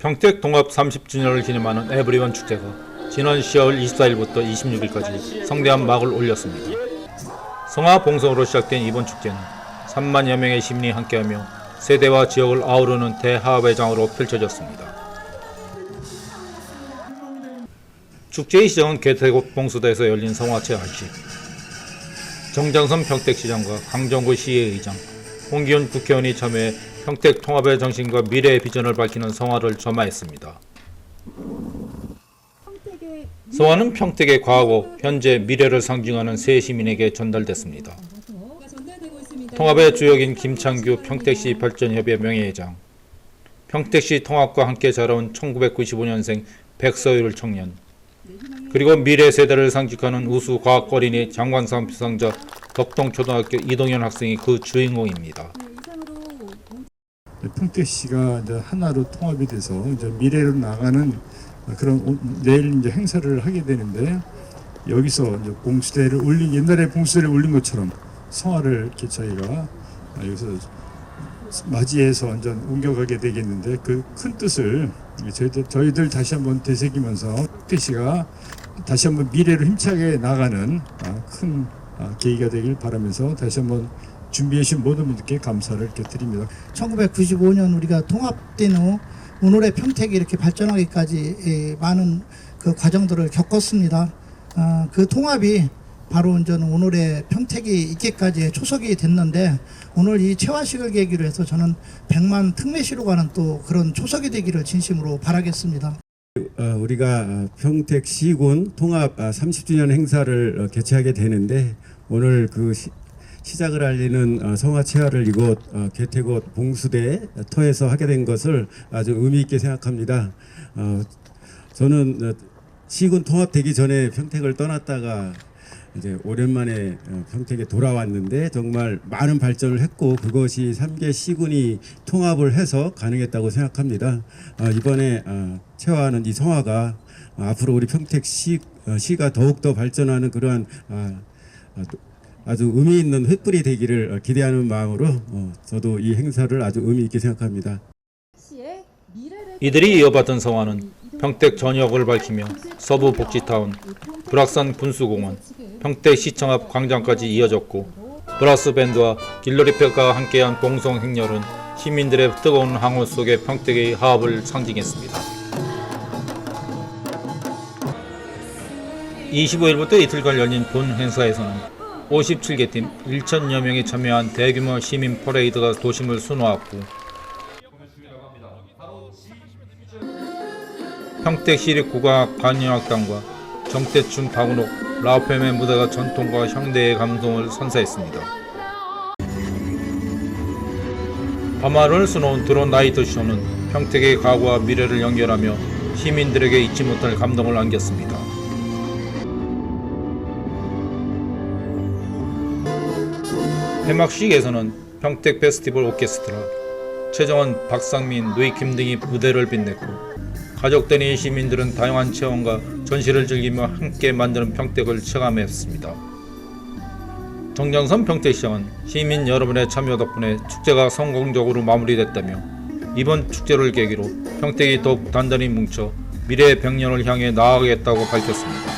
평택 동합 30주년을 기념하는 에브리원 축제가 지난 10월 24일부터 26일까지 성대한 막을 올렸습니다. 성화 봉성으로 시작된 이번 축제는 3만여 명의 시민이 함께하며 세대와 지역을 아우르는 대화합의 장으로 펼쳐졌습니다. 축제의 시작은 개태국 봉수대에서 열린 성화체 알시 정장선 평택시장과 강정구 시의회의장, 홍기훈 국회의원이 참여해 평택 통합의 정신과 미래의 비전을 밝히는 성화를 점화했습니다. 성화는 평택의 과거, 현재, 미래를 상징하는 새 시민에게 전달됐습니다. 통합의 주역인 김창규 평택시 발전협의 명예회장, 평택시 통합과 함께 자라온 1995년생 백서율 청년, 그리고 미래 세대를 상징하는 우수 과학거린이 장관상 수상자 덕동초등학교 이동현 학생이 그 주인공입니다. 평택 시가 이제 하나로 통합이 돼서 이제 미래로 나가는 그런 오- 내일 이제 행사를 하게 되는데 여기서 이제 봉수대를 올린 옛날에 봉수대를 올린 것처럼 성화를 이렇게 저희가 여기서 맞이해서 완전 옮겨가게 되겠는데 그 큰 뜻을 저희들, 저희들 다시 한번 되새기면서 평택시가 다시 한번 미래로 힘차게 나가는 아, 큰 아, 계기가 되길 바라면서 다시 한번 준비해 주신 모든 분들께 감사를 드립니다. 1995년 우리가 통합된 후 오늘의 평택이 이렇게 발전하기까지 예, 많은 그 과정들을 겪었습니다. 아, 그 통합이 바로 이제 오늘의 평택이 있기까지의 초석이 됐는데 오늘 이 체화식을 계기로 해서 저는 100만 특례시로 가는 또 그런 초석이 되기를 진심으로 바라겠습니다. 어, 우리가 어, 평택 시군 통합 아, 30주년 행사를 어, 개최하게 되는데 오늘 그 시, 시작을 알리는 어, 성화 체화를 이곳 어, 개태곳 봉수대 터에서 하게 된 것을 아주 의미 있게 생각합니다. 어, 저는 어, 시군 통합되기 전에 평택을 떠났다가 이제 오랜만에 어, 평택에 돌아왔는데 정말 많은 발전을 했고 그것이 삼개 시군이 통합을 해서 가능했다고 생각합니다. 어, 이번에 어, 체화하는 이 성화가 어, 앞으로 우리 평택 시, 어, 시가 더욱더 발전하는 그러한 아주 의미 있는 횃불이 되기를 어, 기대하는 마음으로 어, 저도 이 행사를 아주 의미 있게 생각합니다. 이들이 이어받은 성화는 평택 전역을 밝히며 서부 복지타운, 불악산 군수공원, 평택 시청 앞 광장까지 이어졌고 브라스 밴드와 길러리페가 함께한 봉송 행렬은 시민들의 뜨거운 항호 속에 평택의 화합을 상징했습니다. 25일부터 이틀간 열린 본 행사에서는 57개 팀 1천여 명이 참여한 대규모 시민 퍼레이드가 도심을 수놓았고 평택시립국악관현악단과 정태춘 박은옥 라우페의 무대가 전통과 현대의 감동을 선사했습니다. 밤하루를 수놓은 드론 나이트 쇼는 평택의 과거와 미래를 연결하며 시민들에게 잊지 못할 감동을 안겼습니다. 폐막식에서는 평택 페스티벌 오케스트라, 최정원, 박상민, 누이킴 등이 무대를 빛냈고 가족들이 시민들은 다양한 체험과 전시를 즐기며 함께 만드는 평택을 체감했습니다. 정장선 평택시장은 시민 여러분의 참여 덕분에 축제가 성공적으로 마무리됐다며 이번 축제를 계기로 평택이 더욱 단단히 뭉쳐 미래의 백년을 향해 나아가겠다고 밝혔습니다.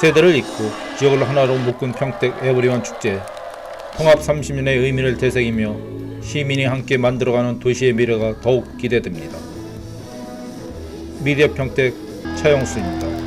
세대를 잇고 지역을 하나로 묶은 평택 에브리원 축제 통합 30년의 의미를 되새기며 시민이 함께 만들어가는 도시의 미래가 더욱 기대됩니다. 미디어 평택 차영수입니다.